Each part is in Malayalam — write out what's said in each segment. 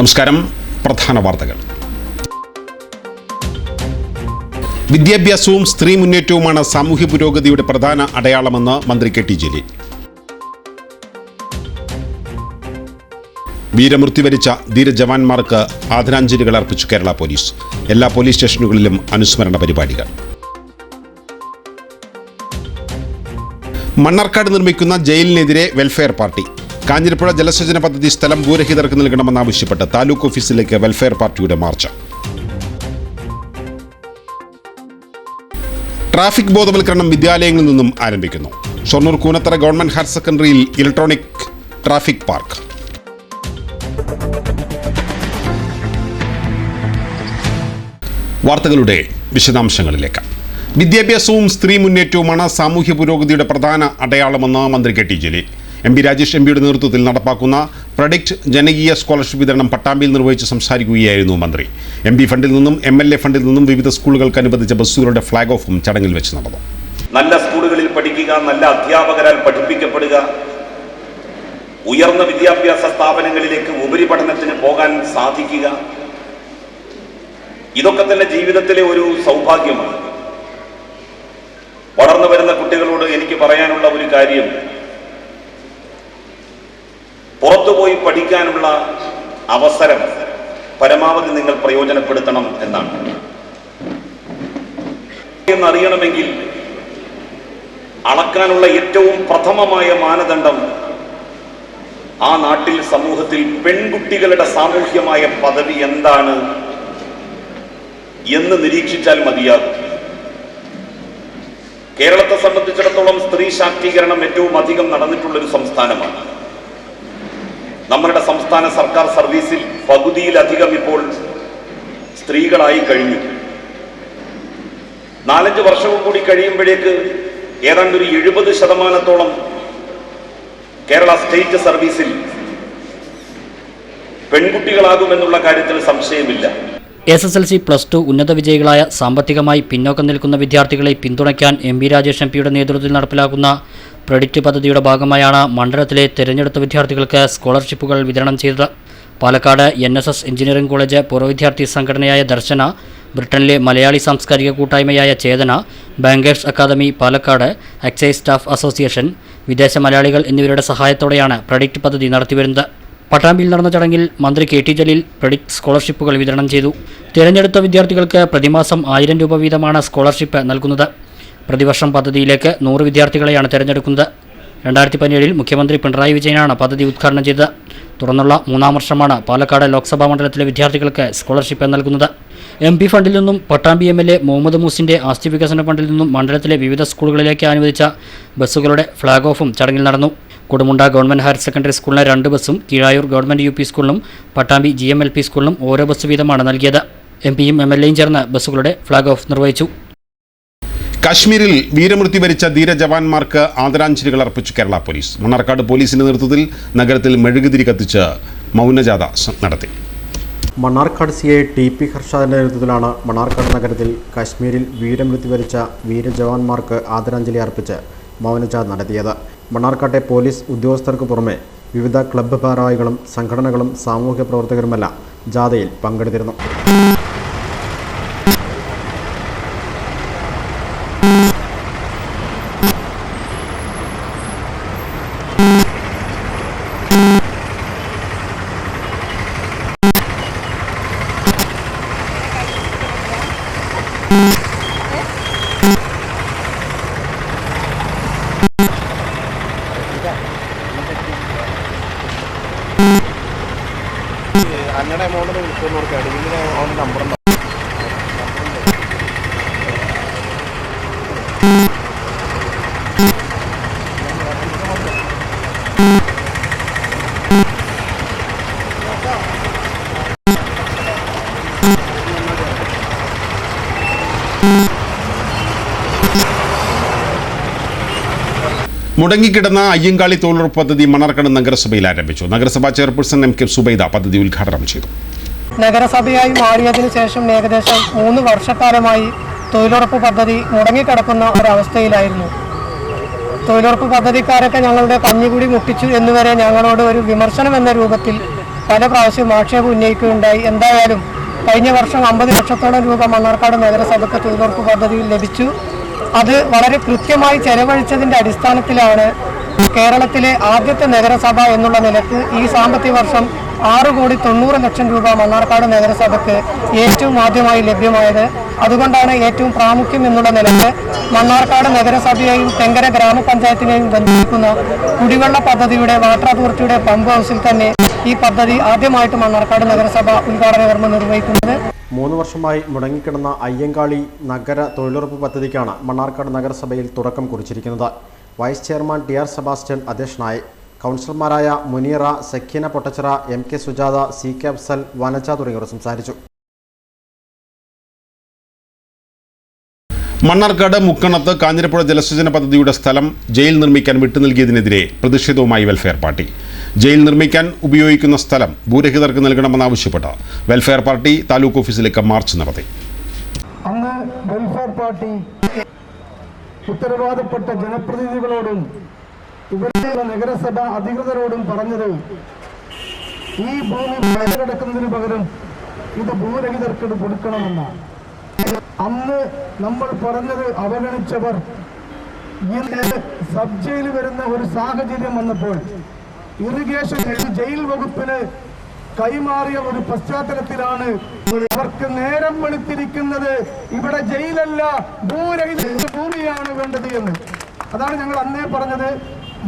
നമസ്കാരം. പ്രധാന വാർത്തകൾ. വിദ്യാഭ്യാസവും സ്ത്രീ മുന്നേറ്റവുമാണ് സാമൂഹ്യ പുരോഗതിയുടെ പ്രധാന അടയാളമെന്ന് മന്ത്രി കെ ടി ജലീൽ. വീരമൃത്യു വരിച്ച ധീരജവാന്മാർക്ക് ആദരാഞ്ജലികൾ അർപ്പിച്ചു കേരള പോലീസ്. എല്ലാ പോലീസ് സ്റ്റേഷനുകളിലും അനുസ്മരണ പരിപാടികൾ. മണ്ണാർക്കാട് നിർമ്മിക്കുന്ന ജയിലിനെതിരെ വെൽഫെയർ പാർട്ടി. കാഞ്ഞിരപ്പുഴ ജലസേചന പദ്ധതി സ്ഥലം ഭൂരഹിതർക്ക് നൽകണമെന്നാവശ്യപ്പെട്ട് താലൂക്ക് ഓഫീസിലേക്ക് വെൽഫെയർ പാർട്ടിയുടെ മാർച്ച്. ട്രാഫിക് ബോധവൽക്കരണം വിദ്യാലയങ്ങളിൽ നിന്നും ആരംഭിക്കുന്നു. ഷൊർണൂർ കൂനത്തറ ഗവൺമെന്റ് ഹയർ സെക്കൻഡറിയിൽ ഇലക്ട്രോണിക് ട്രാഫിക് പാർക്ക്. വാർത്തകളുടെ വിശദാംശങ്ങളിലേക്ക്. വിദ്യാഭ്യാസവും സ്ത്രീ മുന്നേറ്റവുമാണ് സാമൂഹ്യ പുരോഗതിയുടെ പ്രധാന അടയാളമെന്ന് മന്ത്രി K T Jaleel. M P Rajesh M പിയുടെ നേതൃത്വത്തിൽ നടപ്പാക്കുന്ന പ്രൊഡിക്റ്റ് ജനകീയ സ്കോളർഷിപ്പ് വിതരണം പട്ടാമ്പിയിൽ നിർവഹിച്ച് സംസാരിക്കുകയായിരുന്നു മന്ത്രി. എം പി ഫണ്ടിൽ നിന്നും എം എൽ എ ഫണ്ടിൽ നിന്നും വിവിധ സ്കൂളുകൾക്ക് അനുബന്ധിച്ച ബസ്സുകളുടെ ഫ്ളാഗ് ഓഫും ചടങ്ങിൽ വെച്ച് നടന്നു. നല്ല സ്കൂളുകളിൽ പഠിക്കുക നല്ല അധ്യാപകരാൽ പഠിപ്പിക്കപ്പെടുക ഉയർന്ന വിദ്യാഭ്യാസ സ്ഥാപനങ്ങളിലേക്ക് ഉപരിപഠനത്തിന് പോകാൻ സാധിക്കുക ഇതൊക്കെ തന്നെ ജീവിതത്തിലെ ഒരു സൗഭാഗ്യമാണ്. വളർന്നു വരുന്ന കുട്ടികളോട് എനിക്ക് പറയാനുള്ള ഒരു കാര്യം പുറത്തുപോയി പഠിക്കാനുള്ള അവസരം പരമാവധി നിങ്ങൾ പ്രയോജനപ്പെടുത്തണം എന്നാണ്. എന്നറിയണമെങ്കിൽ അളക്കാനുള്ള ഏറ്റവും പ്രഥമമായ മാനദണ്ഡം ആ നാട്ടിൽ സമൂഹത്തിൽ പെൺകുട്ടികളുടെ സാമൂഹ്യമായ പദവി എന്താണ് എന്ന് നിരീക്ഷിച്ചാൽ മതിയാകും. കേരളത്തെ സംബന്ധിച്ചിടത്തോളം സ്ത്രീ ശാക്തീകരണം ഏറ്റവും അധികം നടന്നിട്ടുള്ള ഒരു സംസ്ഥാനമാണ്. നമ്മുടെ സംസ്ഥാന സർക്കാർ സർവീസിൽ പകുതിയിലധികം ഇപ്പോൾ സ്ത്രീകളായി കഴിഞ്ഞു. നാലഞ്ച് വർഷവും കൂടി കഴിയുമ്പോഴേക്ക് ഏതാണ്ട് ഒരു എഴുപത് ശതമാനത്തോളം കേരള സ്റ്റേറ്റ് സർവീസിൽ പെൺകുട്ടികളാകുമെന്നുള്ള കാര്യത്തിൽ സംശയമില്ല. S S L C plus two ഉന്നത വിജയികളായ സാമ്പത്തികമായി പിന്നോക്കം നിൽക്കുന്ന വിദ്യാർത്ഥികളെ പിന്തുണയ്ക്കാൻ എം വി രാജേഷ് എം പിയുടെ നേതൃത്വത്തിൽ നടപ്പിലാക്കുന്ന ക്രെഡിറ്റ് പദ്ധതിയുടെ ഭാഗമായാണ് മണ്ഡലത്തിലെ തിരഞ്ഞെടുത്ത വിദ്യാർത്ഥികൾക്ക് സ്കോളർഷിപ്പുകൾ വിതരണം ചെയ്തത്. Palakkad N S S engineering college പൂർവ വിദ്യാർത്ഥി സംഘടനയായ ദർശന ബ്രിട്ടനിലെ മലയാളി സാംസ്കാരിക കൂട്ടായ്മയായ Chethana bankers academy Palakkad excise staff association വിദേശ മലയാളികൾ എന്നിവരുടെ സഹായത്തോടെയാണ് പ്രൊഡിക്റ്റ് പദ്ധതി നടത്തിവരുന്നത്. പട്ടാമ്പിയിൽ നടന്ന ചടങ്ങിൽ മന്ത്രി കെ ടി ജലീൽ പ്രഡിക്റ്റ് സ്കോളർഷിപ്പുകൾ വിതരണം ചെയ്തു. തിരഞ്ഞെടുത്ത വിദ്യാർത്ഥികൾക്ക് പ്രതിമാസം ആയിരം രൂപ വീതമാണ് സ്കോളർഷിപ്പ് നൽകുന്നത്. പ്രതിവർഷം പദ്ധതിയിലേക്ക് നൂറ് വിദ്യാർത്ഥികളെയാണ് തിരഞ്ഞെടുക്കുന്നത്. രണ്ടായിരത്തി പതിനേഴിൽ മുഖ്യമന്ത്രി പിണറായി വിജയനാണ് പദ്ധതി ഉദ്ഘാടനം ചെയ്തത്. തുടർന്നുള്ള മൂന്നാം വർഷമാണ് പാലക്കാട് ലോക്സഭാ മണ്ഡലത്തിലെ വിദ്യാർത്ഥികൾക്ക് സ്കോളർഷിപ്പ് നൽകുന്നത്. എം പി ഫണ്ടിൽ നിന്നും Pattambi M L A Muhammad മൂസിന്റെ ആസ്തി വികസന ഫണ്ടിൽ നിന്നും മണ്ഡലത്തിലെ വിവിധ സ്കൂളുകളിലേക്ക് അനുവദിച്ച ബസ്സുകളുടെ ഫ്ളാഗ് ഓഫും ചടങ്ങിൽ നടന്നു. കൊടുമുണ്ട ഗവൺമെന്റ് ഹയർ സെക്കൻഡറി സ്കൂളിന് രണ്ട് ബസ്സും കീഴായൂർ ഗവൺമെന്റ് യു പി സ്കൂളിലും Pattambi G M L P സ്കൂളിലും ഓരോ ബസ് വീതമാണ് നൽകിയത്. എം പിയും എം എൽ എയും ചേർന്ന് ബസ്സുകളുടെ ഫ്ളാഗ് ഓഫ് നിർവഹിച്ചു. കാശ്മീരിൽ വീരമൃത്യു വരിച്ച ധീരജവാന്മാർക്ക് ആദരാഞ്ജലികൾ അർപ്പിച്ചു കേരള പോലീസ്. മണ്ണാർക്കാട് പോലീസിന്റെ നേതൃത്വത്തിൽ നഗരത്തിൽ മെഴുകുതിരി കത്തിച്ച് മൗനജാഥ നടത്തി. Mannarkkad C I T P ഹർഷാദിന്റെ നേതൃത്വത്തിലാണ് മണ്ണാർക്കാട് നഗരത്തിൽ കാശ്മീരിൽ വീരമൃത്യു വരിച്ച വീരജവാന്മാർക്ക് ആദരാഞ്ജലി അർപ്പിച്ച് മൗനജാഥ നടത്തിയത്. മണ്ണാർക്കാട്ടെ പോലീസ് ഉദ്യോഗസ്ഥർക്ക് പുറമെ വിവിധ ക്ലബ്ബ് ഭാരവാഹികളും സംഘടനകളും സാമൂഹ്യ പ്രവർത്തകരുമെല്ലാം ജാഥയിൽ പങ്കെടുത്തിരുന്നു. അങ്ങനെ എമൗണ്ട് വിളിക്കുന്നവർക്ക് അല്ലെങ്കിൽ അവന്റെ നമ്പർ മുടങ്ങിക്കിടന്ന അയ്യങ്കാളി തൊഴിലുറപ്പ് പദ്ധതി മണർക്കണ്ട് നഗരസഭയിൽ ആരംഭിച്ചു. നഗരസഭാ ചെയർപേഴ്സൺ എം കെ സുബൈദ പദ്ധതി ഉദ്ഘാടനം ചെയ്തു. നഗരസഭയായി മാറിയതിനു ശേഷം ഏകദേശം മൂന്ന് വർഷക്കാലമായി തൊഴിലുറപ്പ് പദ്ധതി മുടങ്ങിക്കിടക്കുന്ന ഒരവസ്ഥയിലായിരുന്നു. തൊഴിലുറപ്പ് പദ്ധതിക്കാരൊക്കെ ഞങ്ങളുടെ കഞ്ഞികുടി മുട്ടിച്ചു എന്നുവരെ ഞങ്ങളോട് ഒരു വിമർശനം എന്ന രൂപത്തിൽ പല പ്രാവശ്യം ആക്ഷേപം ഉന്നയിക്കുകയുണ്ടായി. എന്തായാലും കഴിഞ്ഞ വർഷം അമ്പത് ലക്ഷത്തോളം രൂപ മണ്ണാർക്കാട് നഗരസഭയ്ക്ക് തൊഴിലുറപ്പ് പദ്ധതിയിൽ ലഭിച്ചു. അത് വളരെ കൃത്യമായി ചെലവഴിച്ചതിന്റെ അടിസ്ഥാനത്തിലാണ് കേരളത്തിലെ ആദ്യത്തെ നഗരസഭ എന്നുള്ള നിലയ്ക്ക് ഈ സാമ്പത്തിക വർഷം ആറ് കോടി തൊണ്ണൂറ് ലക്ഷം രൂപ മണ്ണാർക്കാട് നഗരസഭയ്ക്ക് ഏറ്റവും ആദ്യമായി ലഭ്യമായത് അതുകൊണ്ടാണ് ഏറ്റവും പ്രാമുഖ്യം എന്നുള്ള നിലയ്ക്ക് മണ്ണാർക്കാട് നഗരസഭയെയും തെങ്കര ഗ്രാമപഞ്ചായത്തിനെയും ബന്ധിപ്പിക്കുന്ന കുടിവെള്ള പദ്ധതിയുടെ വാട്ടർ അതോറിറ്റിയുടെ പമ്പ് ഹൗസിൽ തന്നെ ഈ പദ്ധതി ആദ്യമായിട്ട് മണ്ണാർക്കാട് നഗരസഭ ഉദ്ഘാടന കർമ്മം നിർവഹിക്കുന്നത്. മൂന്ന് വർഷമായി മുടങ്ങിക്കിടന്ന അയ്യങ്കാളി നഗര തൊഴിലുറപ്പ് പദ്ധതിക്കാണ് മണ്ണാർക്കാട് നഗരസഭയിൽ തുടക്കം കുറിച്ചിരിക്കുന്നത്. Vice chairman T R Sebastian അധ്യക്ഷനായി. കൗൺസിലർമാരായ Muneera Sakheena Pottachira M K Sujatha C K Afsal Vanaja തുടങ്ങിയവർ സംസാരിച്ചു. മണ്ണാർക്കാട് മുക്കണത്ത് കാഞ്ഞിരപ്പുഴ ജലസേചന പദ്ധതിയുടെ സ്ഥലം ജയിൽ നിർമ്മിക്കാൻ വിട്ടുനൽകിയതിനെതിരെ പ്രതിഷേധവുമായി വെൽഫെയർ പാർട്ടി ജയിൽ നിർമ്മിക്കാൻ ഉപയോഗിക്കുന്ന സ്ഥലം ഭൂരഹിതർക്ക് നൽകണമെന്നാവശ്യപ്പെട്ട് വെൽഫെയർ പാർട്ടി താലൂക്ക് ഓഫീസിലേക്ക് മാർച്ച് നടത്തി. അങ്ങ് വെൽഫെയർ പാർട്ടി ഉത്തരവാദപ്പെട്ട ജനപ്രതിനിധികളോടും ഇവിടെയുള്ള നഗരസഭ അധികൃതരോടും പറഞ്ഞത് ഈ ഭൂമി കിടക്കുന്നതിന് പകരം ഇത് ഭൂരഹിതർക്ക് കൊടുക്കണമെന്നാണ്. അന്ന് നമ്മൾ പറഞ്ഞത് അവഗണിച്ചവർ. ഇന്ന് സബ് ജയിൽ വരുന്ന ഒരു സാഹചര്യം വന്നപ്പോൾ ഇറിഗേഷൻ ജയിൽ വകുപ്പിന് കൈമാറിയ ഒരു പശ്ചാത്തലത്തിലാണ് അവർക്ക് നേരം വെളുത്തിരിക്കുന്നത്. ഇവിടെ ജയിലല്ല ഭൂമിയാണ് വേണ്ടത് എന്ന്. അതാണ് ഞങ്ങൾ അന്നേ പറഞ്ഞത്.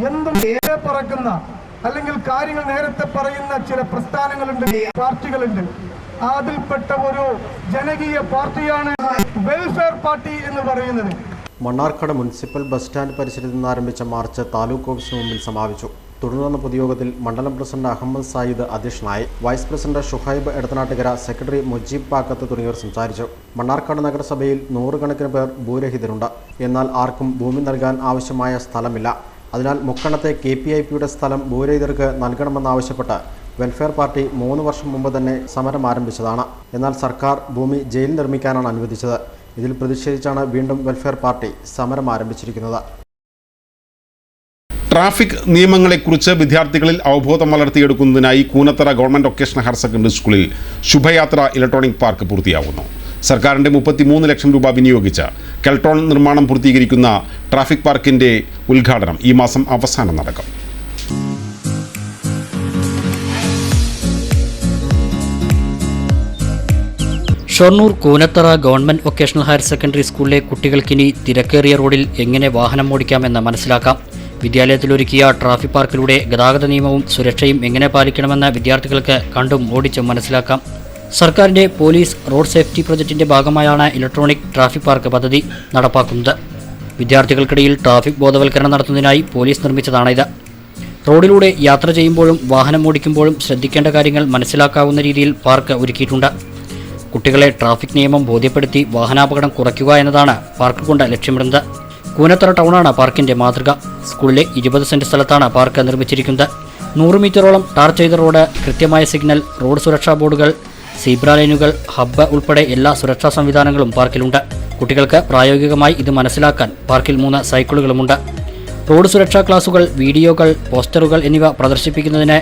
എന്തും നേരെ പറക്കുന്ന അല്ലെങ്കിൽ കാര്യങ്ങൾ നേരത്തെ പറയുന്ന ചില പ്രസ്ഥാനങ്ങളുണ്ട് പാർട്ടികളുണ്ട്. അതിൽപ്പെട്ട ഒരു ജനകീയ പാർട്ടിയാണ് വെൽഫെയർ പാർട്ടി എന്ന് പറയുന്നത്. മണ്ണാർക്കാട് മുനിസിപ്പൽ ബസ് സ്റ്റാൻഡ് പരിസരത്ത് നിന്ന് ആരംഭിച്ച മാർച്ച് താലൂക്ക് ഓഫീസിന് മുമ്പിൽ സമാപിച്ചു. തുടർന്ന് പൊതുയോഗത്തിൽ മണ്ഡലം പ്രസിഡന്റ് അഹമ്മദ് സായിദ് അധ്യക്ഷനായി. Vice president Shuhaib Edathanattukara secretary Mujeeb Pakkath തുടങ്ങിയവർ സംസാരിച്ചു. മണ്ണാർക്കാട് നഗരസഭയിൽ നൂറുകണക്കിന് പേർ ഭൂരഹിതരുണ്ട്. എന്നാൽ ആർക്കും ഭൂമി നൽകാൻ ആവശ്യമായ സ്ഥലമില്ല. അതിനാൽ മുക്കണത്തെ കെ സ്ഥലം ഭൂരഹിതർക്ക് നൽകണമെന്നാവശ്യപ്പെട്ട് വെൽഫെയർ പാർട്ടി മൂന്ന് വർഷം മുമ്പ് തന്നെ സമരം ആരംഭിച്ചതാണ്. എന്നാൽ സർക്കാർ ഭൂമി ജയിൽ നിർമ്മിക്കാനാണ് അനുവദിച്ചത്. ഇതിൽ പ്രതിഷേധിച്ചാണ് വീണ്ടും വെൽഫെയർ പാർട്ടി സമരം ആരംഭിച്ചിരിക്കുന്നത്. ട്രാഫിക് നിയമങ്ങളെക്കുറിച്ച് വിദ്യാർത്ഥികളിൽ അവബോധം വളർത്തിയെടുക്കുന്നതിനായി Koonathara government vocational higher secondary സ്കൂളിൽ ശുഭയാത്ര ഇലക്ട്രോണിക് പാർക്ക് പൂർത്തിയാകുന്നു സർക്കാരിന്റെ മുപ്പത്തിമൂന്ന് ലക്ഷം രൂപ വിനിയോഗിച്ച് കെൽട്രോൺ നിർമ്മാണം പൂർത്തീകരിക്കുന്ന ട്രാഫിക് പാർക്കിന്റെ ഉദ്ഘാടനം ഈ മാസം അവസാനം നടക്കും. Shoranur Koonathara government vocational higher secondary സ്കൂളിലെ കുട്ടികൾക്കിനി തിരക്കേറിയ റോഡിൽ എങ്ങനെ വാഹനം ഓടിക്കാമെന്ന് മനസ്സിലാക്കാം. വിദ്യാലയത്തിലൊരുക്കിയ ട്രാഫിക് പാർക്കിലൂടെ ഗതാഗത നിയമവും സുരക്ഷയും എങ്ങനെ പാലിക്കണമെന്ന് വിദ്യാർത്ഥികൾക്ക് കണ്ടും ഓടിച്ചും മനസ്സിലാക്കാം. സർക്കാരിന്റെ പോലീസ് റോഡ് സേഫ്റ്റി പ്രൊജക്ടിന്റെ ഭാഗമായാണ് ഇലക്ട്രോണിക് ട്രാഫിക് പാർക്ക് പദ്ധതി നടപ്പാക്കുന്നത്. വിദ്യാർത്ഥികൾക്കിടയിൽ ട്രാഫിക് ബോധവൽക്കരണം നടത്തുന്നതിനായി പോലീസ് നിർമ്മിച്ചതാണിത്. റോഡിലൂടെ യാത്ര ചെയ്യുമ്പോഴും വാഹനം ഓടിക്കുമ്പോഴും ശ്രദ്ധിക്കേണ്ട കാര്യങ്ങൾ മനസ്സിലാക്കാവുന്ന രീതിയിൽ പാർക്ക് ഒരുക്കിയിട്ടുണ്ട്. കുട്ടികളെ ട്രാഫിക് നിയമം ബോധ്യപ്പെടുത്തി വാഹനാപകടം കുറയ്ക്കുക എന്നതാണ് പാർക്ക് കൊണ്ട് ലക്ഷ്യമിടുന്നത്. കൂനത്തറ ടൗണാണ് പാർക്കിന്റെ മാതൃക. സ്കൂളിലെ ഇരുപത് സെന്റ് സ്ഥലത്താണ് പാർക്ക് നിർമ്മിച്ചിരിക്കുന്നത്. നൂറ് മീറ്ററോളം ടാർ ചെയ്ത റോഡ് കൃത്യമായ സിഗ്നൽ റോഡ് സുരക്ഷാ ബോർഡുകൾ സീബ്ര ലൈനുകൾ ഹബ്ബ് ഉൾപ്പെടെ എല്ലാ സുരക്ഷാ സംവിധാനങ്ങളും പാർക്കിലുണ്ട്. കുട്ടികൾക്ക് പ്രായോഗികമായി ഇത് മനസ്സിലാക്കാൻ പാർക്കിൽ മൂന്ന് സൈക്കിളുകളുമുണ്ട്. റോഡ് സുരക്ഷാ ക്ലാസുകൾ വീഡിയോകൾ പോസ്റ്ററുകൾ എന്നിവ പ്രദർശിപ്പിക്കുന്നതിന്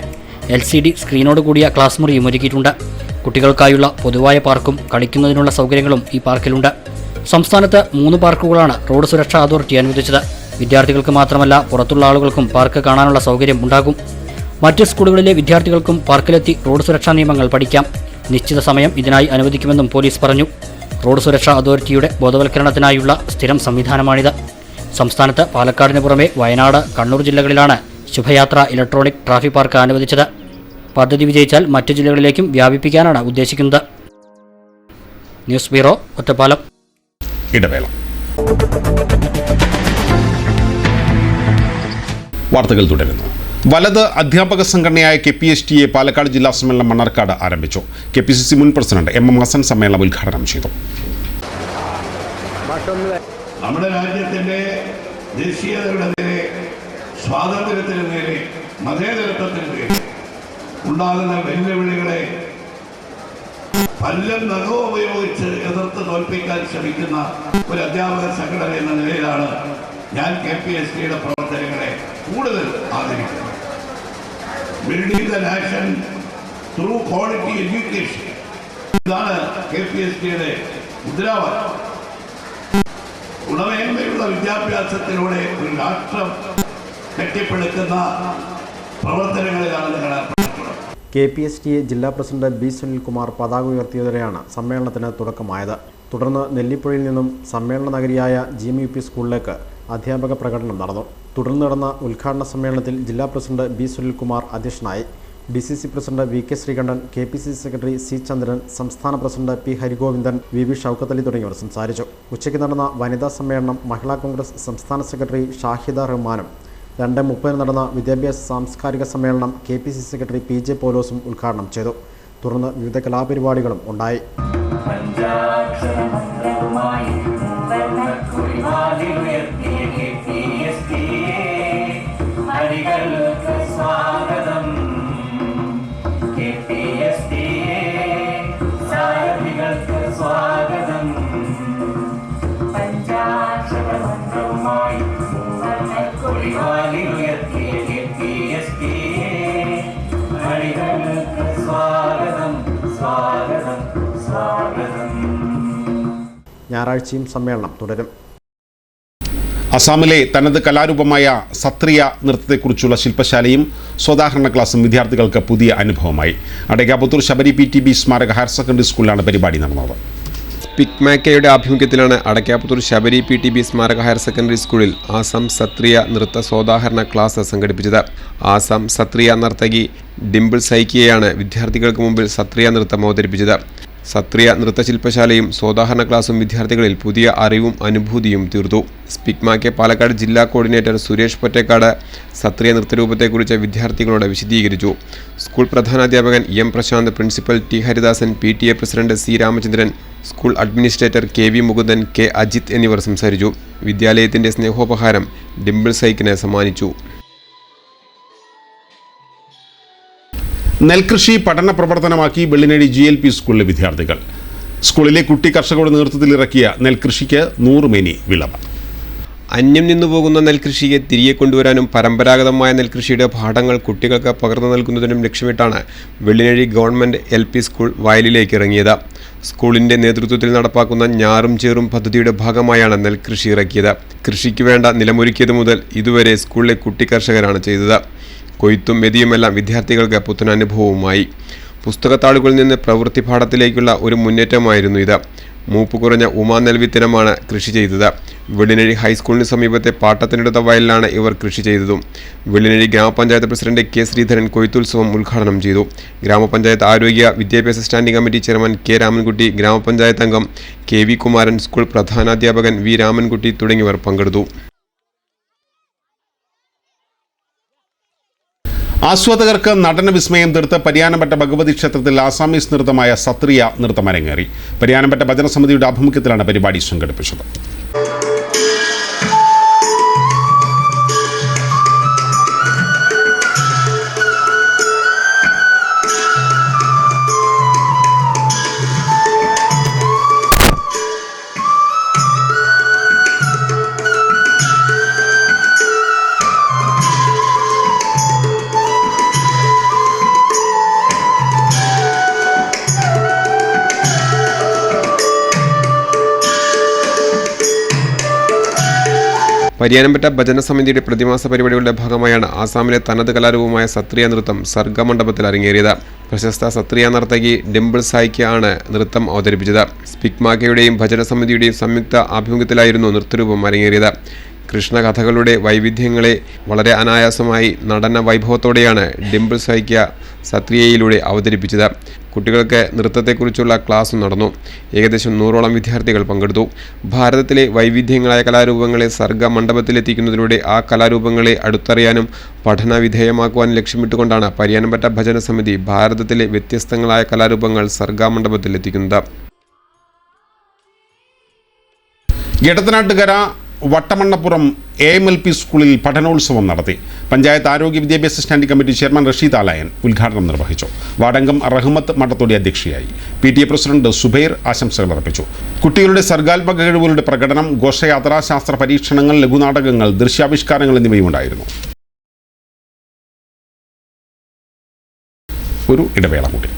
എൽ സി ഡി സ്ക്രീനോട് കൂടിയ ക്ലാസ് മുറിയും ഒരുക്കിയിട്ടുണ്ട്. കുട്ടികൾക്കായുള്ള പൊതുവായ പാർക്കും കളിക്കുന്നതിനുള്ള സൗകര്യങ്ങളും ഈ പാർക്കിലുണ്ട്. സംസ്ഥാനത്ത് മൂന്ന് പാർക്കുകളാണ് റോഡ് സുരക്ഷാ അതോറിറ്റി അനുവദിച്ചത്. വിദ്യാർത്ഥികൾക്ക് മാത്രമല്ല പുറത്തുള്ള ആളുകൾക്കും പാർക്ക് കാണാനുള്ള സൗകര്യം ഉണ്ടാകും. മറ്റ് സ്കൂളുകളിലെ വിദ്യാർത്ഥികൾക്കും പാർക്കിലെത്തി റോഡ് സുരക്ഷാ നിയമങ്ങൾ പഠിക്കാം. നിശ്ചിത സമയം ഇതിനായി അനുവദിക്കുമെന്നും പോലീസ് പറഞ്ഞു. റോഡ് സുരക്ഷാ അതോറിറ്റിയുടെ ബോധവൽക്കരണത്തിനായുള്ള സ്ഥിരം സംവിധാനമാണിത്. സംസ്ഥാനത്ത് പാലക്കാടിന് പുറമെ വയനാട് കണ്ണൂർ ജില്ലകളിലാണ് ശുഭയാത്ര ഇലക്ട്രോണിക് ട്രാഫിക് പാർക്ക് അനുവദിച്ചത്. പദ്ധതി വിജയിച്ചാൽ മറ്റു ജില്ലകളിലേക്കും വ്യാപിപ്പിക്കാനാണ് ഉദ്ദേശിക്കുന്നത്. News bureau Ottapalam. ഇടവേള. വാർത്തകൾ തുടരുന്നു. വലത് അധ്യാപക സംഘടനയായ K P S T A Palakkad ജില്ലാ സമ്മേളനം മണ്ണാർക്കാട് ആരംഭിച്ചു. കെ പി സി സി മുൻ പ്രസിഡന്റ് എം എം ഹസൻ സമ്മേളനം ഉദ്ഘാടനം ചെയ്തു. നമ്മുടെ രാജ്യത്തിന്റെ ദേശീയതയുടെ നേരെ സ്വാതന്ത്ര്യത്തിന് നേരെ മതേതരത്വത്തിന് നേരെ ഉണ്ടാകുന്ന വെല്ലുവിളികളെ പല്ലും നഖവും ഉപയോഗിച്ച് എതിർത്ത് തോൽപ്പിക്കാൻ ശ്രമിക്കുന്ന ഒരു അധ്യാപക സംഘടന എന്ന നിലയിലാണ് ഞാൻ കെ പി എസ് ടിയുടെ പ്രവർത്തനങ്ങളെ കൂടുതൽ ആദരിക്കുന്നത്. Building the nation through quality education ഇതാണ് കെ പി എസ് ടിയുടെ മുദ്രാവാക്യം. ഗുണമേന്മയുള്ള വിദ്യാഭ്യാസത്തിലൂടെ ഒരു രാഷ്ട്രം കെട്ടിപ്പടുക്കുന്ന പ്രവർത്തനങ്ങളിലാണ് നിങ്ങൾ കെ പി എസ് ടി ജില്ലാ പ്രസിഡന്റ് ബി സുനിൽകുമാർ പതാക ഉയർത്തിയതോടെയാണ് സമ്മേളനത്തിന് തുടക്കമായത്. തുടർന്ന് നെല്ലിപ്പുഴയിൽ നിന്നും സമ്മേളന നഗരിയായ ജി എം യു പി സ്കൂളിലേക്ക് അധ്യാപക പ്രകടനം നടന്നു. തുടർന്ന് നടന്ന ഉദ്ഘാടന സമ്മേളനത്തിൽ ജില്ലാ പ്രസിഡന്റ് ബി സുനിൽകുമാർ അധ്യക്ഷനായി. D C C president V K Sreekantan K P C secretary C Chandran സംസ്ഥാന president P Harigovindan V V Shoukathali തുടങ്ങിയവർ സംസാരിച്ചു. ഉച്ചയ്ക്ക് നടന്ന വനിതാ സമ്മേളനം മഹിളാ കോൺഗ്രസ് സംസ്ഥാന സെക്രട്ടറി ഷാഹിദ റഹ്മാനും രണ്ട് മുപ്പതിന് നടന്ന വിദ്യാഭ്യാസ സാംസ്കാരിക സമ്മേളനം K P C secretary P J പോലോസും ഉദ്ഘാടനം ചെയ്തു. തുടർന്ന് വിവിധ കലാപരിപാടികളും ഉണ്ടായി. ഞായറാഴ്ചയും സമ്മേളനം തുടരും. അസാമിലെ തനത് കലാരൂപമായ സത്രിയ നൃത്തത്തെക്കുറിച്ചുള്ള ശില്പശാലയും സ്വദാഹരണ ക്ലാസും വിദ്യാർത്ഥികൾക്ക് പുതിയ അനുഭവമായി. Adakkaputhur Sabari P T B സ്മാരക ഹയർ സെക്കൻഡറി സ്കൂളിലാണ് പരിപാടി നടന്നത്. പിക്മാക്കയുടെ ആഭിമുഖ്യത്തിലാണ് Adakkaputhur Sabari P T B സ്മാരക ഹയർ സെക്കൻഡറി സ്കൂളിൽ ആസാം സത്രിയ നൃത്ത സോദാഹരണ ക്ലാസ് സംഘടിപ്പിച്ചത്. ആസാം സത്രിയ നർത്തകി ഡിംപിൾ സൈക്കിയയാണ് വിദ്യാർത്ഥികൾക്ക് മുമ്പിൽ സത്രിയ നൃത്തം അവതരിപ്പിച്ചത്. സത്രിയ നൃത്തശില്പശാലയും സോദാഹരണ ക്ലാസും വിദ്യാർത്ഥികളിൽ പുതിയ അറിവും അനുഭൂതിയും തീർത്തു. സ്പിക്മാക്കെ പാലക്കാട് ജില്ലാ കോർഡിനേറ്റർ സുരേഷ് പൊറ്റക്കാട് സത്രിയ നൃത്തരൂപത്തെക്കുറിച്ച് വിദ്യാർത്ഥികളോട് വിശദീകരിച്ചു. School പ്രധാനാധ്യാപകൻ M Prashanth principal T Haridasan P T A president C Ramachandran school administrator K V Mukundan K Ajith എന്നിവർ സംസാരിച്ചു. വിദ്യാലയത്തിന്റെ സ്നേഹോപഹാരം ഡിംപിൾ സൈക്കിന് സമ്മാനിച്ചു. നെൽകൃഷി പഠന പ്രവർത്തനമാക്കി വെള്ളിനേടി ജി എൽ പി സ്കൂളിലെ വിദ്യാർത്ഥികൾ. സ്കൂളിലെ കുട്ടി കർഷകരുടെ നേതൃത്വത്തിൽ ഇറക്കിയ നെൽകൃഷിക്ക് നൂറ് മെനി വിളവ് അന്യം നിന്നുപോകുന്ന നെൽകൃഷിയെ തിരികെ കൊണ്ടുവരാനും പരമ്പരാഗതമായ നെൽകൃഷിയുടെ പാഠങ്ങൾ കുട്ടികൾക്ക് പകർന്നു നൽകുന്നതിനും ലക്ഷ്യമിട്ടാണ് Vellinezhi government L P school വയലിലേക്ക് ഇറങ്ങിയത്. സ്കൂളിന്റെ നേതൃത്വത്തിൽ നടപ്പാക്കുന്ന ഞാറും ചേറും പദ്ധതിയുടെ ഭാഗമായാണ് നെൽകൃഷി ഇറക്കിയത്. കൃഷിക്ക് വേണ്ട നിലമൊരുക്കിയത് മുതൽ ഇതുവരെ സ്കൂളിലെ കുട്ടി കർഷകരാണ് ചെയ്തത്. കൊയ്ത്തും മെതിയുമെല്ലാം വിദ്യാർത്ഥികൾക്ക് പുത്തനനുഭവവുമായി. പുസ്തകത്താളുകളിൽ നിന്ന് പ്രവൃത്തി പാഠത്തിലേക്കുള്ള ഒരു മുന്നേറ്റമായിരുന്നു ഇത്. മൂപ്പ് കുറഞ്ഞ ഉമാ കൃഷി ചെയ്തത്. വെള്ളിനഴി ഹൈസ്കൂളിന് സമീപത്തെ പാട്ടത്തിനെടുത്ത വയലിലാണ് ഇവർ കൃഷി ചെയ്തതും. വെള്ളിനഴി ഗ്രാമപഞ്ചായത്ത് പ്രസിഡന്റ് കെ ശ്രീധരൻ കൊയ്ത്തുത്സവം ഉദ്ഘാടനം ചെയ്തു. ഗ്രാമപഞ്ചായത്ത് ആരോഗ്യ വിദ്യാഭ്യാസ standing committee chairman K Ramankutty ഗ്രാമപഞ്ചായത്ത് അംഗം കെ വി കുമാരൻ സ്കൂൾ പ്രധാനാധ്യാപകൻ വി രാമൻകുട്ടി തുടങ്ങിയവർ പങ്കെടുത്തു. ആസ്വാദകർക്ക് നടന വിസ്മയം തീർത്ത് പരിയാനപ്പെട്ട ഭഗവതി ക്ഷേത്രത്തിൽ ആസാമീസ് നൃത്തമായ സത്രിയ നൃത്തം അരങ്ങേറി. പരിയാനപ്പെട്ട ഭജനസമിതിയുടെ ആഭിമുഖ്യത്തിലാണ് പരിപാടി സംഘടിപ്പിച്ചത്. പരിയാനംപറ്റ ഭജന സമിതിയുടെ പ്രതിമാസ പരിപാടികളുടെ ഭാഗമായാണ് ആസാമിലെ തനത് കലാരൂപമായ സത്രിയ നൃത്തം സർഗമണ്ഡപത്തിൽ അരങ്ങേറിയത്. പ്രശസ്ത സത്രിയ നർത്തകി ഡിംപിൾ സായിക്ക് ആണ് നൃത്തം അവതരിപ്പിച്ചത്. സ്പിക്മാക്കയുടെയും ഭജന സമിതിയുടെയും സംയുക്ത ആഭിമുഖ്യത്തിലായിരുന്നു നൃത്തരൂപം അരങ്ങേറിയത്. കൃഷ്ണകഥകളുടെ വൈവിധ്യങ്ങളെ വളരെ അനായാസമായി നടന വൈഭവത്തോടെയാണ് ഡിംപിൾ സൈക്യ സത്രിയയിലൂടെ അവതരിപ്പിച്ചത്. കുട്ടികൾക്ക് നൃത്തത്തെക്കുറിച്ചുള്ള ക്ലാസ് നടന്നു. ഏകദേശം നൂറോളം വിദ്യാർത്ഥികൾ പങ്കെടുത്തു. ഭാരതത്തിലെ വൈവിധ്യങ്ങളായ കലാരൂപങ്ങളെ സർഗ മണ്ഡപത്തിലെത്തിക്കുന്നതിലൂടെ ആ കലാരൂപങ്ങളെ അടുത്തറിയാനും പഠന വിധേയമാക്കുവാൻ ലക്ഷ്യമിട്ടുകൊണ്ടാണ് പരിയാനപ്പെട്ട ഭജന സമിതി ഭാരതത്തിലെ വ്യത്യസ്തങ്ങളായ കലാരൂപങ്ങൾ സർഗാമണ്ഡപത്തിലെത്തിക്കുന്നത്. Edathanattukara Vattamannappuram A M L P സ്കൂളിൽ പഠനോത്സവം നടത്തി. പഞ്ചായത്ത് ആരോഗ്യ വിദ്യാഭ്യാസ standing committee chairman Rasheed Alayan ഉദ്ഘാടനം നിർവഹിച്ചു. വാടങ്കം റഹ്മത്ത് മട്ടത്തോടി അധ്യക്ഷയായി. P T A president Zubair ആശംസകൾ അർപ്പിച്ചു. കുട്ടികളുടെ സർഗാത്മക കഴിവുകളുടെ പ്രകടനം ഘോഷയാത്ര ശാസ്ത്ര പരീക്ഷണങ്ങൾ ലഘുനാടകങ്ങൾ ദൃശ്യാവിഷ്കാരങ്ങൾ എന്നിവയും ഉണ്ടായിരുന്നു. ഒരു ഇടവേള കൂടി.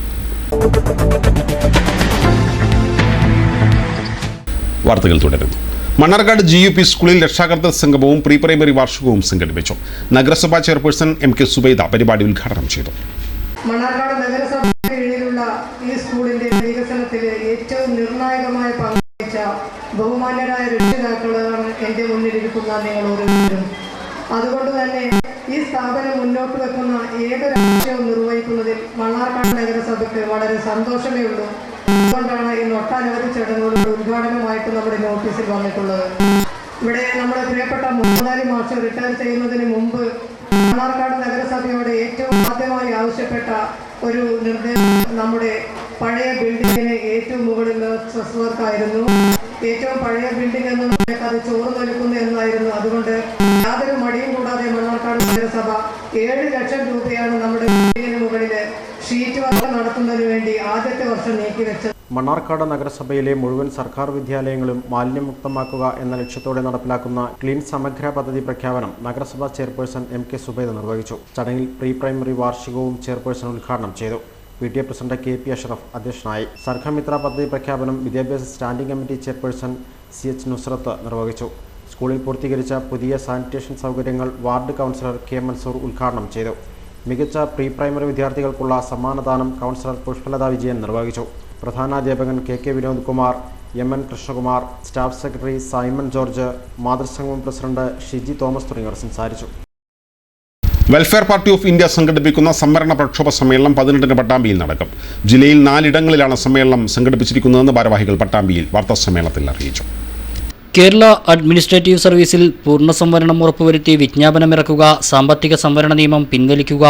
വാർത്തകൾ തുടരുന്നു. മണ്ണാർക്കാട് ജി യു പി സ്കൂളിൽ രക്ഷാകർതൃ സംഗമവും പ്രീ പ്രൈമറി വാർഷികവും സംഘടിപ്പിച്ചു. നഗരസഭാ ചെയർപേഴ്സൺ എം കെ സുബൈദ പരിപാടി ഉദ്ഘാടനം ചെയ്തു. മണ്ണാർക്കാട് നഗരസഭയുടെ കീഴിലുള്ള ഈ സ്കൂളിന്റെ വികസനത്തിൽ ഏറ്റവും നിർണായകമായ പങ്കുവഹിച്ച ബഹുമാന്യരായ രക്ഷിതാക്കളാണ് എന്റെ മുന്നിലിരിക്കുന്ന നിങ്ങൾ ഓരോരുത്തരും. അതുകൊണ്ട് തന്നെ ഈ സ്ഥാപനം മുന്നോട്ട് വെക്കുന്ന ഏതൊരു ആശയവും നിർവഹിക്കുന്നതിൽ മണ്ണാർക്കാട് നഗരസഭയ്ക്ക് വളരെ സന്തോഷമേ ഉള്ളൂ അതുകൊണ്ടാണ് ഇന്ന് ഒട്ടനവധി ചടങ്ങുകളുടെ ഉദ്ഘാടനമായിട്ട് നമ്മുടെ നോട്ടീസിൽ വന്നിട്ടുള്ളത്. ഇവിടെ നമ്മുടെ പ്രിയപ്പെട്ട മുഹമ്മദ് മാസ്റ്റർ റിട്ടയർ ചെയ്യുന്നതിന് മുമ്പ് മണ്ണാർക്കാട് നഗരസഭയോട് ഏറ്റവും ആദ്യമായി ആവശ്യപ്പെട്ട ഒരു നിർദ്ദേശം നമ്മുടെ പഴയ ബിൽഡിങ്ങിന് ഏറ്റവും മുകളിൽ സ്ട്രെസ് ഏറ്റവും പഴയ ബിൽഡിംഗ് എന്ന് നമുക്ക് അത് ചോറ് നൽകുന്നു എന്നായിരുന്നു. അതുകൊണ്ട് യാതൊരു മടിയും കൂടാതെ മണ്ണാർക്കാട് നഗരസഭ ഏഴ് ലക്ഷം രൂപയാണ് നമ്മുടെ ബിൽഡിങ്ങിന് മുകളിൽ ഷീറ്റ് വർക്ക് നടത്തുന്നതിന് വേണ്ടി ആദ്യത്തെ വർഷം നീക്കിവെച്ചത്. മണ്ണാർക്കാട് നഗരസഭയിലെ മുഴുവൻ സർക്കാർ വിദ്യാലയങ്ങളും മാലിന്യമുക്തമാക്കുക എന്ന ലക്ഷ്യത്തോടെ നടപ്പിലാക്കുന്ന ക്ലീൻ സമഗ്ര പദ്ധതി പ്രഖ്യാപനം നഗരസഭാ ചെയർപേഴ്സൺ എം കെ സുബൈദ നിർവഹിച്ചു. ചടങ്ങിൽ പ്രീ പ്രൈമറി വാർഷികവും ചെയർപേഴ്സൺ ഉദ്ഘാടനം ചെയ്തു. P T A president K P Ashraf അധ്യക്ഷനായി. സർഗമിത്ര പദ്ധതി പ്രഖ്യാപനം വിദ്യാഭ്യാസ standing committee chairperson C H Nusrath നിർവഹിച്ചു. സ്കൂളിൽ പൂർത്തീകരിച്ച പുതിയ സാനിറ്റേഷൻ സൗകര്യങ്ങൾ വാർഡ് കൗൺസിലർ കെ മൻസൂർ ഉദ്ഘാടനം ചെയ്തു. മികച്ച പ്രീ പ്രൈമറി വിദ്യാർത്ഥികൾക്കുള്ള സമ്മാനദാനം കൗൺസിലർ പുഷ്പലത വിജയൻ നിർവഹിച്ചു. പ്രധാനാധ്യാപകൻ K K Vinod Kumar M N Krishnakumar staff secretary Simon George മാതൃസംഘം president Shiji Thomas തുടങ്ങിയവർ സംസാരിച്ചു. വെൽഫെയർ പാർട്ടി ഓഫ് ഇന്ത്യ സംഘടിപ്പിക്കുന്ന സംവരണ പ്രക്ഷോഭ സമ്മേളനം പതിനെട്ടിന് പട്ടാമ്പിയിൽ നടക്കും. ജില്ലയിൽ നാലിടങ്ങളിലാണ് സമ്മേളനം സംഘടിപ്പിച്ചിരിക്കുന്നതെന്ന് ഭാരവാഹികൾ പട്ടാമ്പിയിൽ വാർത്താ സമ്മേളനത്തിൽ അറിയിച്ചു. കേരള അഡ്മിനിസ്ട്രേറ്റീവ് സർവീസിൽ പൂർണ സംവരണം ഉറപ്പുവരുത്തി വിജ്ഞാപനമിറക്കുക സാമ്പത്തിക സംവരണ നിയമം പിൻവലിക്കുക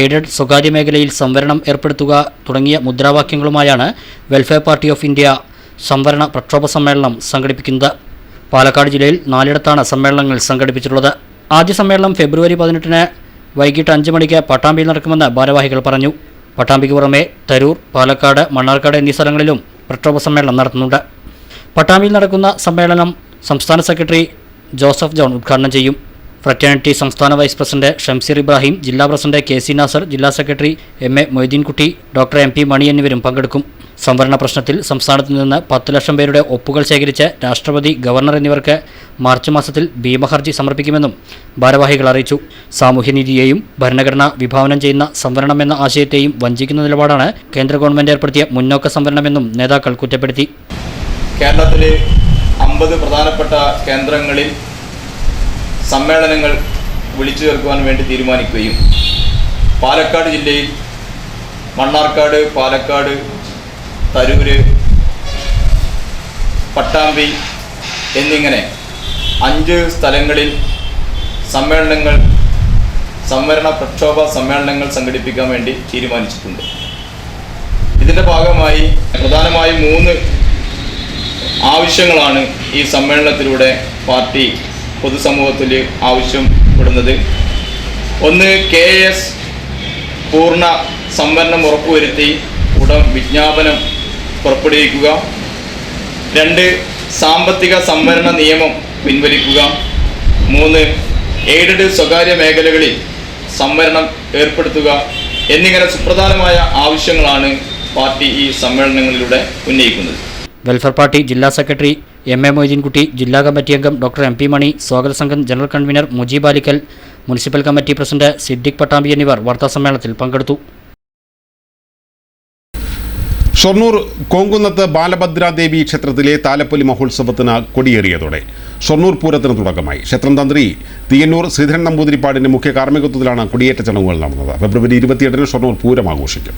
എയ്ഡഡ് സ്വകാര്യ മേഖലയിൽ സംവരണം ഏർപ്പെടുത്തുക തുടങ്ങിയ മുദ്രാവാക്യങ്ങളുമായാണ് വെൽഫെയർ പാർട്ടി ഓഫ് ഇന്ത്യ സംവരണ പ്രക്ഷോഭ സമ്മേളനം സംഘടിപ്പിക്കുന്നത്. പാലക്കാട് ജില്ലയിൽ നാലിടത്താണ് സമ്മേളനങ്ങൾ സംഘടിപ്പിച്ചിട്ടുള്ളത്. ആദ്യ സമ്മേളനം ഫെബ്രുവരി പതിനെട്ടിന് വൈകിട്ട് അഞ്ച് മണിക്ക് പട്ടാമ്പിയിൽ നടക്കുമെന്ന് ഭാരവാഹികൾ പറഞ്ഞു. പട്ടാമ്പിക്ക് പുറമെ തരൂർ പാലക്കാട് മണ്ണാർക്കാട് എന്നീ സ്ഥലങ്ങളിലും പ്രക്ഷോഭ സമ്മേളനം നടത്തുന്നുണ്ട്. പട്ടാമ്പിയിൽ നടക്കുന്ന സമ്മേളനം സംസ്ഥാന സെക്രട്ടറി ജോസഫ് ജോൺ ഉദ്ഘാടനം ചെയ്യും. ഫ്രറ്റേണിറ്റി സംസ്ഥാന വൈസ് പ്രസിഡന്റ് ഷംസീർ ഇബ്രാഹിം ജില്ലാ പ്രസിഡന്റ് കെ സി നാസർ ജില്ലാ secretary M A Moideenkutty doctor M P Mani എന്നിവരും പങ്കെടുക്കും. സംവരണ പ്രശ്നത്തിൽ സംസ്ഥാനത്ത് നിന്ന് പത്ത് ലക്ഷം പേരുടെ ഒപ്പുകൾ ശേഖരിച്ച് രാഷ്ട്രപതി ഗവർണർ എന്നിവർക്ക് മാർച്ച് മാസത്തിൽ ഭീമഹർജി സമർപ്പിക്കുമെന്നും ഭാരവാഹികൾ അറിയിച്ചു. സാമൂഹ്യനീതിയെയും ഭരണഘടന വിഭാവനം ചെയ്യുന്ന സംവരണം എന്ന ആശയത്തെയും വഞ്ചിക്കുന്ന നിലപാടാണ് കേന്ദ്ര ഗവൺമെന്റ് ഏർപ്പെടുത്തിയ മുന്നോക്ക സംവരണമെന്നും നേതാക്കൾ കുറ്റപ്പെടുത്തി. കേരളത്തിലെ അമ്പത് പ്രധാനപ്പെട്ട കേന്ദ്രങ്ങളിൽ സമ്മേളനങ്ങൾ വിളിച്ചു ചേർക്കുവാൻ വേണ്ടി തീരുമാനിക്കുകയും പാലക്കാട് ജില്ലയിൽ മണ്ണാർക്കാട് പാലക്കാട് തരൂർ പട്ടാമ്പി എന്നിങ്ങനെ അഞ്ച് സ്ഥലങ്ങളിൽ സമ്മേളനങ്ങൾ സംവരണ പ്രക്ഷോഭ സമ്മേളനങ്ങൾ സംഘടിപ്പിക്കാൻ വേണ്ടി തീരുമാനിച്ചിട്ടുണ്ട്. ഇതിന്റെ ഭാഗമായി പ്രധാനമായും മൂന്ന് ആവശ്യങ്ങളാണ് ഈ സമ്മേളനത്തിലൂടെ പാർട്ടി പൊതുസമൂഹത്തിൽ ആവശ്യപ്പെടുന്നത്. ഒന്ന് കെ എസ് പൂർണ സംവരണം ഉറപ്പുവരുത്തി ഉടൻ വിജ്ഞാപനം പുറപ്പെടുവിക്കുക. രണ്ട് സാമ്പത്തിക സംവരണ നിയമം പിൻവലിക്കുക. മൂന്ന് എയ്ഡഡ് സ്വകാര്യ മേഖലകളിൽ സംവരണം ഏർപ്പെടുത്തുക എന്നിങ്ങനെ സുപ്രധാനമായ ആവശ്യങ്ങളാണ് പാർട്ടി ഈ സമ്മേളനങ്ങളിലൂടെ ഉന്നയിക്കുന്നത്. വെൽഫെയർ പാർട്ടി ജില്ലാ സെക്രട്ടറി എം എ മൊയ്തീൻകുട്ടി ജില്ലാ കമ്മിറ്റി അംഗം ഡോക്ടർ എം പി മണി സ്വാഗത സംഘം general convener Mujeeb Alikkal municipal committee president Siddique Pattambi എന്നിവർ വാർത്താസമ്മേളനത്തിൽ പങ്കെടുത്തു. ഷൊർണൂർ കോങ്കുന്നത്ത് ബാലഭദ്രാദേവി ക്ഷേത്രത്തിലെ താലപ്പൊലി മഹോത്സവത്തിന് കൊടിയേറിയതോടെ ഷൊർണൂർ പൂരത്തിന് തുടക്കമായി. ക്ഷേത്രം തന്ത്രി തിയന്നൂർ ശ്രീധരൻ നമ്പൂതിരിപ്പാടിന്റെ മുഖ്യ കാർമ്മികത്വത്തിലാണ് കൊടിയേറ്റ ചടങ്ങുകൾ നടന്നത്. ഫെബ്രുവരി ഇരുപത്തിയെട്ടിന് ഷൊർണൂർ പൂരം ആഘോഷിക്കും.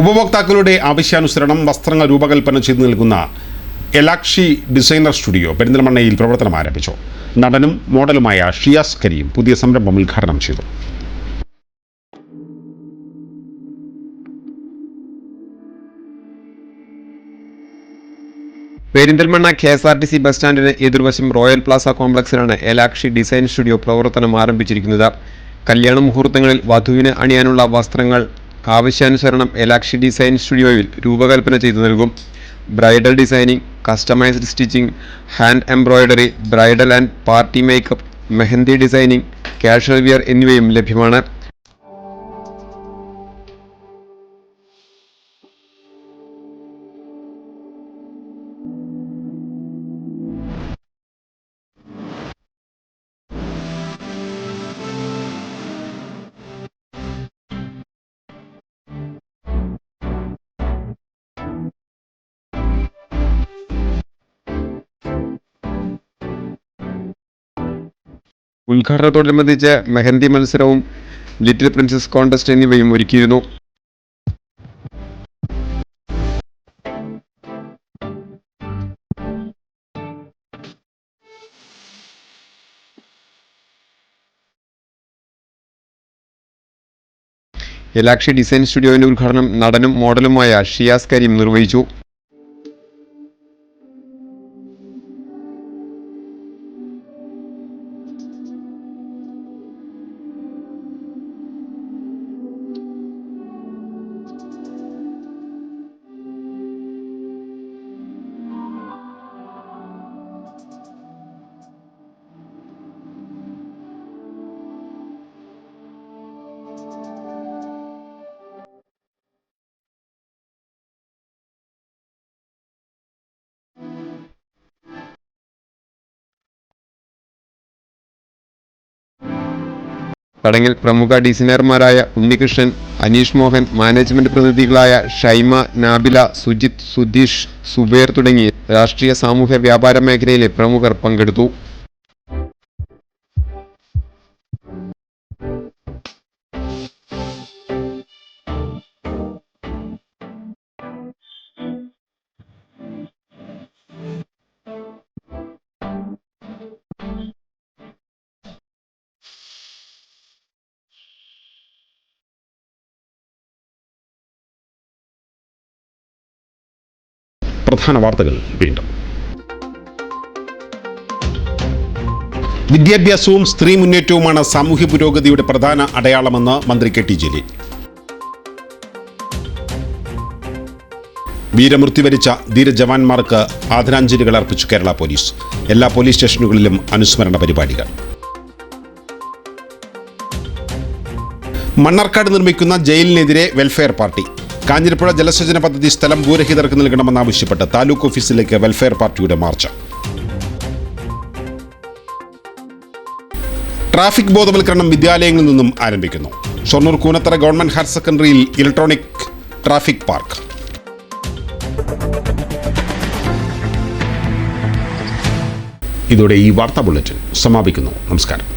ഉപഭോക്താക്കളുടെ ആവശ്യാനുസരണം വസ്ത്രങ്ങൾ രൂപകൽപ്പന ചെയ്തു നൽകുന്ന എലാക്ഷി ഡിസൈനർ സ്റ്റുഡിയോ പെരിന്തൽമണ്ണയിൽ പ്രവർത്തനം ആരംഭിച്ചു. നടനും മോഡലുമായ ഷിയാസ് കരീം പുതിയ സംരംഭം ഉദ്ഘാടനം ചെയ്തു. Perinthalmanna K S R T C bus സ്റ്റാൻഡിന് എതിർവശം റോയൽ പ്ലാസ കോംപ്ലക്സിലാണ് എലാക്ഷി ഡിസൈൻ സ്റ്റുഡിയോ പ്രവർത്തനം ആരംഭിച്ചിരിക്കുന്നത്. കല്യാണ മുഹൂർത്തങ്ങളിൽ വധുവിന് അണിയാനുള്ള വസ്ത്രങ്ങൾ ആവശ്യാനുസരണം എലാക്ഷി ഡിസൈൻ സ്റ്റുഡിയോയിൽ രൂപകൽപ്പന ചെയ്തു നൽകും. Bridal designing customised stitching hand embroidery bridal and party makeup mehndi designing casual wear എന്നിവയും ലഭ്യമാണ്. ഉദ്ഘാടനത്തോടനുബന്ധിച്ച് മെഹന്തി മത്സരവും ലിറ്റിൽ പ്രിൻസസ് കോൺടെസ്റ്റ് എന്നിവയും ഒരുക്കിയിരുന്നു. എലാക്ഷി ഡിസൈൻ സ്റ്റുഡിയോയുടെ ഉദ്ഘാടനം നടനും മോഡലുമായ ഷിയാസ് കരീം നിർവഹിച്ചു. ചടങ്ങിൽ പ്രമുഖ ഡിസൈനർമാരായ ഉണ്ണികൃഷ്ണൻ അനീഷ് മോഹൻ മാനേജ്മെന്റ് പ്രതിനിധികളായ ഷൈമ നാബില സുജിത് സുധീഷ് സുബേർ തുടങ്ങി രാഷ്ട്രീയ സാമൂഹ്യ വ്യാപാര മേഖലയിലെ പ്രമുഖർ പങ്കെടുത്തു. പ്രധാന വാർത്തകൾ വീണ്ടും. വിദ്യാഭ്യാസവും സ്ത്രീ മുന്നേറ്റവുമാണ് സാമൂഹ്യ പുരോഗതിയുടെ പ്രധാന അടയാളമെന്ന് മന്ത്രി കെ ടി ജലീൽ. വീരമൃത്യു വരിച്ച ധീരജവാന്മാർക്ക് ആദരാഞ്ജലികൾ അർപ്പിച്ചു കേരള പോലീസ്. എല്ലാ പോലീസ് സ്റ്റേഷനുകളിലും അനുസ്മരണ പരിപാടികൾ. മണ്ണാർക്കാട് നിർമ്മിക്കുന്ന ജയിലിനെതിരെ വെൽഫെയർ പാർട്ടി. കാഞ്ഞിരപ്പുഴ ജലസേചന പദ്ധതി സ്ഥലം ഭൂരഹിതർക്ക് നൽകണമെന്നാവശ്യപ്പെട്ട് താലൂക്ക് ഓഫീസിലേക്ക് വെൽഫെയർ പാർട്ടിയുടെ മാർച്ച്. ട്രാഫിക് ബോധവൽക്കരണം വിദ്യാലയങ്ങളിൽ നിന്നും ആരംഭിക്കുന്നു. ഷൊർണൂർ കൂനത്തറ ഗവൺമെന്റ് ഹയർ സെക്കൻഡറിയിൽ ഇലക്ട്രോണിക് ട്രാഫിക് പാർക്ക്. ഇതോടെ ഈ വാർത്താ ബുള്ളറ്റിൻ സമാപിക്കുന്നു. നമസ്കാരം.